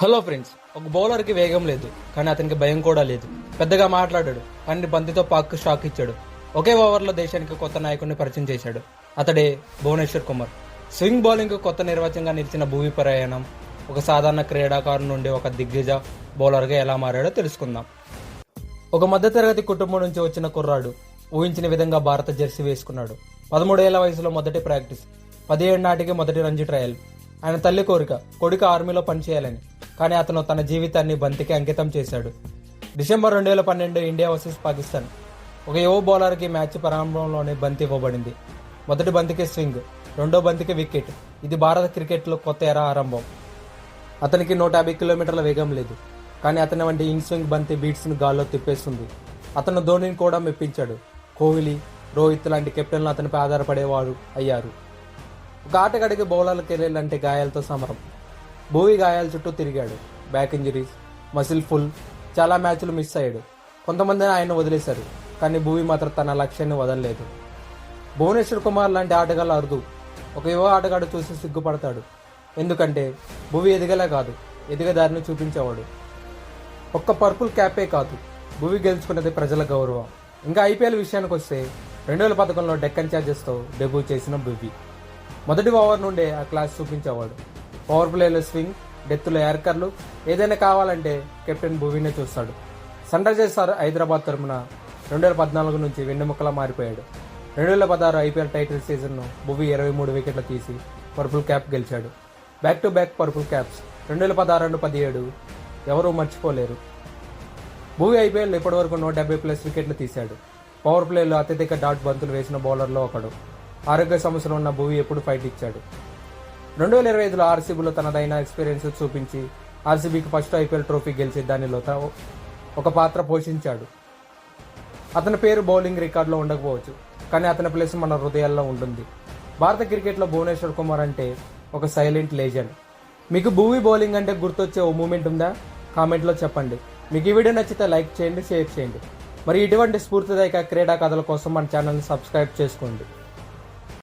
Hello friends ఒక బౌలర్కి వేగం లేదు కానీ అతనికి భయం కూడా లేదు. పెద్దగా మాట్లాడాడు కానీ బంతితో పాక్ షాక్ ఇచ్చాడు. ఒకే ఓవర్లో దేశానికి కొత్త నాయకుడిని పరిచయం చేశాడు. అతడే భువనేశ్వర్ కుమార్. స్వింగ్ బౌలింగ్ కొత్త నిర్వచనంగా నిలిచిన భూమి ప్రయాణం ఒక సాధారణ క్రీడాకారు నుండి ఒక దిగ్గజ బౌలర్గా ఎలా మారాడో తెలుసుకుందాం. ఒక మధ్యతరగతి కుటుంబం నుంచి వచ్చిన కుర్రాడు ఊహించిన విధంగా భారత జెర్సీ వేసుకున్నాడు. పదమూడేళ్ళ వయసులో మొదటి ప్రాక్టీస్ పదిహేడు నాటికి మొదటి రంజీ ట్రయల్. ఆయన తల్లి కోరిక కొడుకు ఆర్మీలో పనిచేయాలని. కానీ అతను తన జీవితాన్ని బంతికి అంకితం చేశాడు. డిసెంబర్ రెండు వేల పన్నెండు ఇండియా వర్సెస్ పాకిస్తాన్. ఒక యువ బౌలర్కి మ్యాచ్ ప్రారంభంలోనే బంతి ఇవ్వబడింది. మొదటి బంతికి స్వింగ్ రెండో బంతికి వికెట్. ఇది భారత క్రికెట్లో కొత్త ఎరా ఆరంభం. అతనికి నూట యాభై కిలోమీటర్ల వేగం లేదు. కానీ అతని వంటి ఇన్ స్వింగ్ బంతి బీట్స్ను గాల్లో తిప్పేస్తుంది. అతను ధోనిని కూడా మెప్పించాడు. కోహ్లీ రోహిత్ లాంటి కెప్టెన్లు అతనిపై ఆధారపడేవారు అయ్యారు. ఒక ఆటగాడికి బౌలర్ల కెరీర్ అంటే గాయాలతో సమరం. భూవి గాయాల చుట్టూ తిరిగాడు. బ్యాక్ ఇంజరీస్ మసిల్ ఫుల్ చాలా మ్యాచ్లు మిస్ అయ్యాడు. కొంతమందిని ఆయన వదిలేశారు కానీ భూవి మాత్రం తన లక్ష్యాన్ని వదలలేదు. భువనేశ్వర్ కుమార్ లాంటి ఆటగాళ్ళు అరుదు. ఒక యువ ఆటగాడు చూసి సిగ్గుపడతాడు. ఎందుకంటే భువి ఎదిగలే కాదు ఎదిగదారిని చూపించేవాడు. ఒక్క పర్పుల్ క్యాపే కాదు భువి గెలుచుకున్నది ప్రజల గౌరవం. ఇంకా ఐపీఎల్ విషయానికి వస్తే రెండు వేల పథకంలో డెక్కన్ ఛార్జెస్తో డెబ్యూ చేసిన భువి. మొదటి ఓవర్ నుండే ఆ క్లాస్ చూపించేవాడు. పవర్ ప్లేలో స్వింగ్ డెత్లో యార్కర్లు ఏదైనా కావాలంటే కెప్టెన్ భువినే చూస్తాడు. సన్ రైజర్స్ హైదరాబాద్ తరపున రెండు వేల పద్నాలుగు నుంచి వెన్నెముక్కలా మారిపోయాడు. రెండు వేల పదహారు ఐపీఎల్ టైటిల్ సీజన్ను భువి ఇరవై మూడు వికెట్లు తీసి పర్పుల్ క్యాప్ గెలిచాడు. Back to back purple caps. రెండు వేల పదహారు రెండు పదిహేడు ఎవరూ మర్చిపోలేరు. భూవి ఐపీఎల్ ఇప్పటివరకు నూట డెబ్బై ప్లస్ వికెట్లు తీశాడు. పవర్ ప్లేలో అత్యధిక డాట్ బంతులు వేసిన బౌలర్లో ఒకడు. ఆరోగ్య సమస్యలు ఉన్న భూవి ఎప్పుడు ఫైట్ ఇచ్చాడు. రెండు వేల ఇరవై ఐదులో ఆర్సీబీలో తనదైన ఎక్స్పీరియన్స్ చూపించి ఆర్సీబీకి ఫస్ట్ ఐపీఎల్ ట్రోఫీ గెలిచి దానిలో ఒక పాత్ర పోషించాడు. అతని పేరు బౌలింగ్ రికార్డులో ఉండకపోవచ్చు కానీ అతని ప్లేస్ మన హృదయాల్లో ఉంటుంది. భారత క్రికెట్లో భువనేశ్వర్ కుమార్ అంటే ఒక సైలెంట్ లేజెండ్ మీకు భూమి బౌలింగ్ అంటే గుర్తొచ్చే ఓ మూమెంట్ ఉందా? కామెంట్లో చెప్పండి. మీకు ఈ వీడియో నచ్చితే లైక్ చేయండి షేర్ చేయండి. మరి ఇటువంటి స్ఫూర్తిదాయక క్రీడా కథల కోసం మన ఛానల్ని సబ్స్క్రైబ్ చేసుకోండి.